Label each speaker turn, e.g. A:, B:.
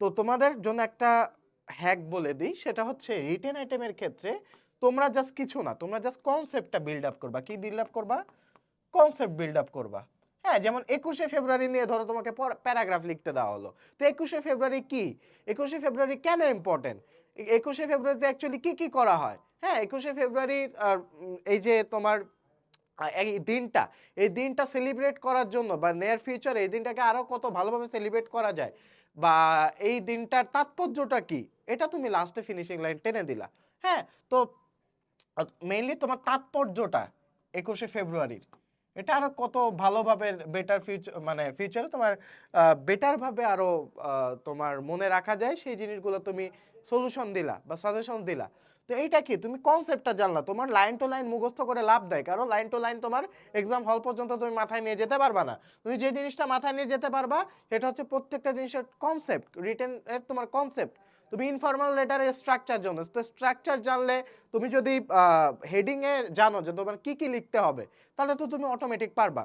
A: তো তোমাদের জন্য একটা হ্যাক বলে দিই, সেটা হচ্ছে রিটেন আইটেমের ক্ষেত্রে তোমরা জাস্ট কিছু না, তোমরা জাস্ট কনসেপ্টটা বিল্ড আপ করবা। কি বিল্ড আপ করবা? কনসেপ্ট বিল্ড আপ করবা। হ্যাঁ যেমন একুশে ফেব্রুয়ারি নিয়ে ধরো তোমাকে প্যারাগ্রাফ লিখতে দেওয়া হলো। তো একুশে ফেব্রুয়ারি কি? একুশে ফেব্রুয়ারি কেন ইম্পর্টেন্ট একুশে ফেব্রুয়ারিতে অ্যাকচুয়ালি কি কি করা হয়? হ্যাঁ একুশে ফেব্রুয়ারি এই যে তোমার এই দিনটা এই দিনটা সেলিব্রেট করার জন্য বা নেয়ার ফিউচার এই দিনটাকে আরও কত ভালোভাবে সেলিব্রেট করা যায় বা এই দিনটার তাৎপর্যটা কি, এটা তুমি লাস্টে ফিনিশিং লাইন টেনে দিলা। হ্যাঁ তো মেইনলি তোমার তাৎপর্যটা একুশে ফেব্রুয়ারির এটা আরও কত ভালোভাবে বেটার ফিউচার মানে ফিউচারে তোমার বেটারভাবে আরও তোমার মনে রাখা যায়, সেই জিনিসগুলো তুমি সলিউশন দিলা বা সাজেশন দিলা। তো এইটা কি? তুমি কনসেপ্টটা জানলা। তোমার লাইন টু লাইন মুখস্থ করে লাভ দেয় কারণ লাইন টু লাইন তোমার এক্সাম হল পর্যন্ত তুমি মাথায় নিয়ে যেতে পারবা না। তুমি যে জিনিসটা মাথায় নিয়ে যেতে পারবা, সেটা হচ্ছে প্রত্যেকটা জিনিসের কনসেপ্ট রিটেন এর তোমার কনসেপ্ট তুমি ইনফর্মাল লেটারের স্ট্রাকচার জানো। তো স্ট্রাকচার জানলে তুমি যদি হেডিংয়ে জানো যে তোমার কী কী লিখতে হবে, তাহলে তো তুমি অটোমেটিক পারবা।